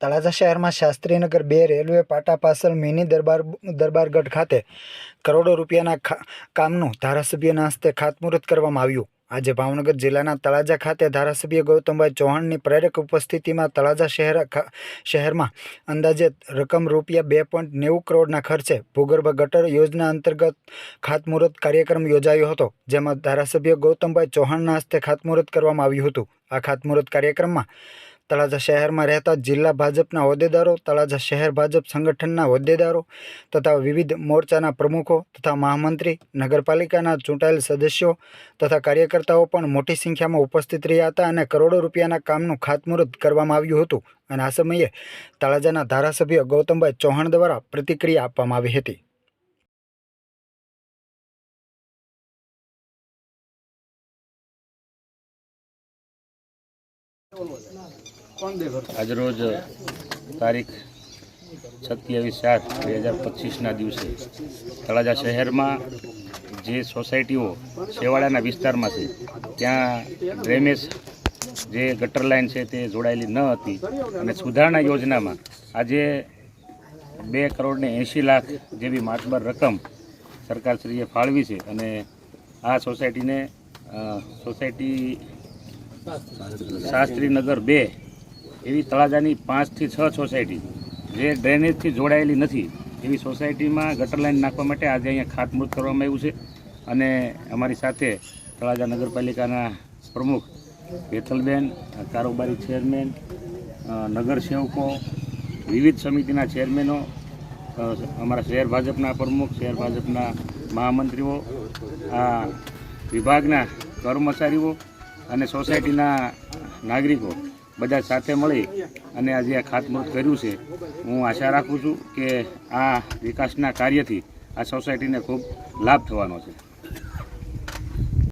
તળાજા શહેરમાં શાસ્ત્રીનગર બે રેલવે પાટા પાસલ મિની દરબાર દરબારગઢ ખાતે કરોડો રૂપિયાના કામનું ધારાસભ્યના હસ્તે ખાતમુહૂર્ત કરવામાં આવ્યું. આજે ભાવનગર જિલ્લાના તળાજા ખાતે ધારાસભ્ય ગૌતમભાઈ ચૌહાણની પ્રેરક ઉપસ્થિતિમાં તળાજા શહેર શહેરમાં અંદાજે રકમ રૂપિયા બે પોઈન્ટ નેવું કરોડના ખર્ચે ભૂગર્ભ ગટર યોજના અંતર્ગત ખાતમુહૂર્ત કાર્યક્રમ યોજાયો હતો, જેમાં ધારાસભ્ય ગૌતમભાઈ ચૌહાણના હસ્તે ખાતમુહૂર્ત કરવામાં આવ્યું હતું. આ ખાતમુહૂર્ત કાર્યક્રમમાં તળાજા શહેરમાં રહેતા જિલ્લા ભાજપના હોદ્દેદારો, તળાજા શહેર ભાજપ સંગઠનના હોદ્દેદારો તથા વિવિધ મોરચાના પ્રમુખો તથા મહામંત્રી, નગરપાલિકાના ચૂંટાયેલ સદસ્યો તથા કાર્યકર્તાઓ પણ મોટી સંખ્યામાં ઉપસ્થિત રહ્યા હતા અને કરોડો રૂપિયાના કામનું ખાતમુહૂર્ત કરવામાં આવ્યું હતું. અને આ સમયે તળાજાના ધારાસભ્ય ગૌતમભાઈ ચૌહાણ દ્વારા પ્રતિક્રિયા આપવામાં આવી હતી. આજરોજ તારીખ સત્યાવીસ સાત બે હજાર પચીસના દિવસે તળાજા શહેરમાં જે સોસાયટીઓ છેવાડાના વિસ્તારમાં છે, ત્યાં ડ્રેનેજ જે ગટર લાઇન છે તે જોડાયેલી ન હતી અને સુધારણા યોજનામાં આજે બે કરોડને એંશી લાખ જેવી માતબર રકમ સરકારશ્રીએ ફાળવી છે અને આ સોસાયટીને સોસાયટી શાસ્ત્રીનગર બે. એવી તળાજાની પાંચથી છ સોસાયટી. જે ડ્રેનેજથી જોડાયેલી નથી, એવી સોસાયટીમાં ગટર લાઇન નાખવા માટે આજે અહીંયા ખાતમુહૂર્ત કરવામાં આવ્યું છે. અને અમારી સાથે તળાજા નગરપાલિકાના પ્રમુખ હેથલબેન કારોબારી ચેરમેન નગરસેવકો વિવિધ સમિતિના ચેરમેનો અમારા શહેર ભાજપના પ્રમુખ, શહેર ભાજપના મહામંત્રીઓ, આ વિભાગના કર્મચારીઓ અને સોસાયટીના નાગરિકો બધા સાથે મળી અને આજે આ ખાતમુહૂર્ત કર્યું છે. હું આશા રાખું છું કે આ વિકાસના કાર્યથી આ સોસાયટીને ખૂબ લાભ થવાનો છે.